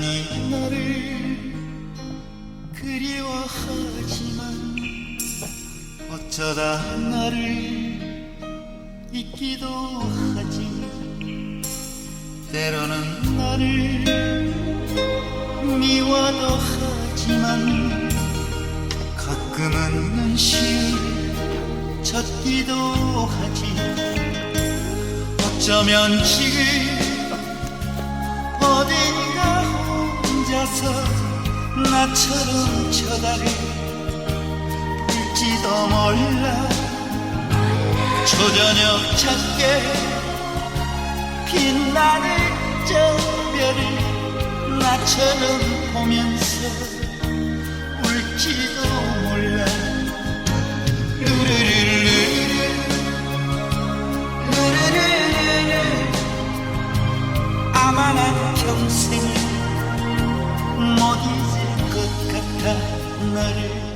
많이 나를 그리워하지만 어쩌다 나를 잊기도 하지. 때로는 나를 미워도 하지만 가끔은 눈시울 젖기도 하지. 어쩌면 지금 어딘가 혼자서 나처럼 쳐다를 볼지도 몰라. 초저녁 작게 빛나는 저 별을 나처럼 보면서 울지도 몰라. 루루루루루 아마 난 평생을 너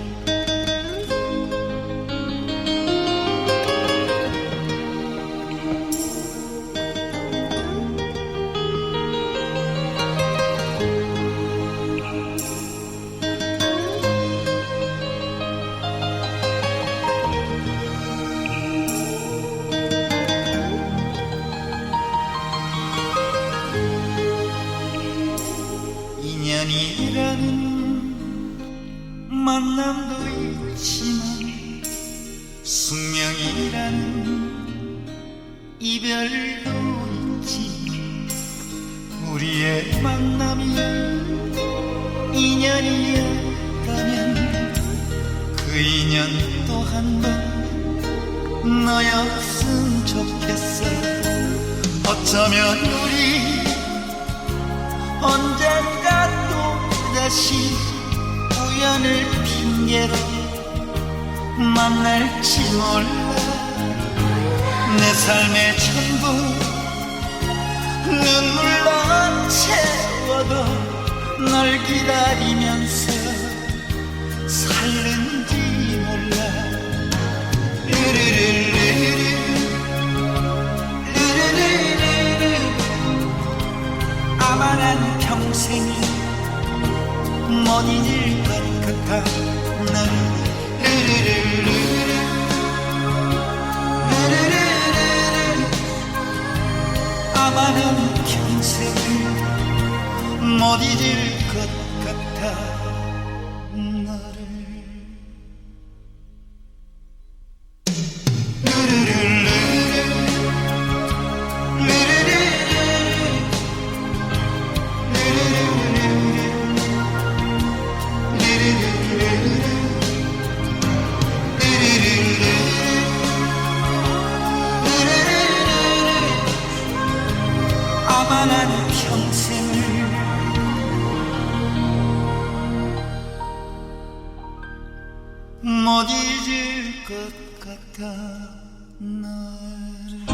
만남도 있지만 숙명이라는 이별도 있지 우리의 만남이 인연이었다면 그 인연 또 한 번 너였으면 좋겠어 어쩌면 우리 언젠가 또 다시 우연을 핑계로 만날지 몰라. 내 삶의 전부 눈물로 채워도 널 기다리면서 살는 못 잊을 것 같아 르르르르르 아마 난 평생 잊을 것 같아 너를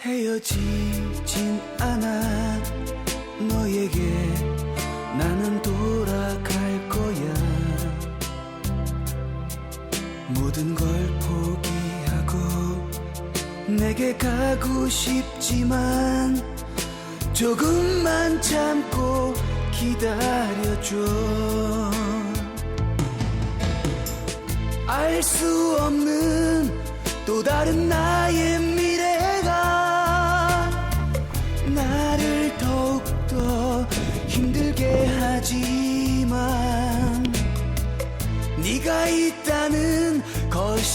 헤어지진 않아. 너에게 나는 돌아갈 거야. 모든 걸 포기하고 내게 가고 싶지만 조금만 참고 기다려줘. 알 수 없는 또 다른 나의 미래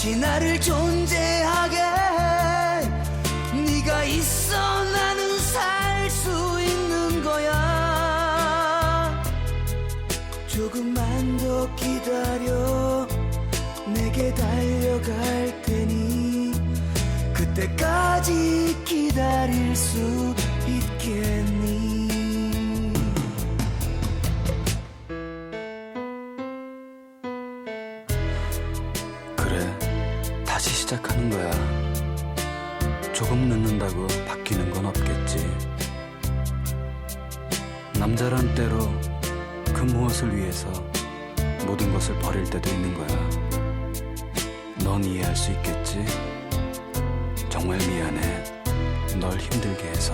다시 나를 존재하게. 네가 있어 나는 살 수 있는 거야. 조금만 더 기다려. 내게 달려갈 테니 그때까지 기다릴 수 있겠니? 그래, 시작하는 거야. 조금 늦는다고 바뀌는 건 없겠지. 남자란 때로 그 무엇을 위해서 모든 것을 버릴 때도 있는 거야. 넌 이해할 수 있겠지? 정말 미안해. 널 힘들게 해서.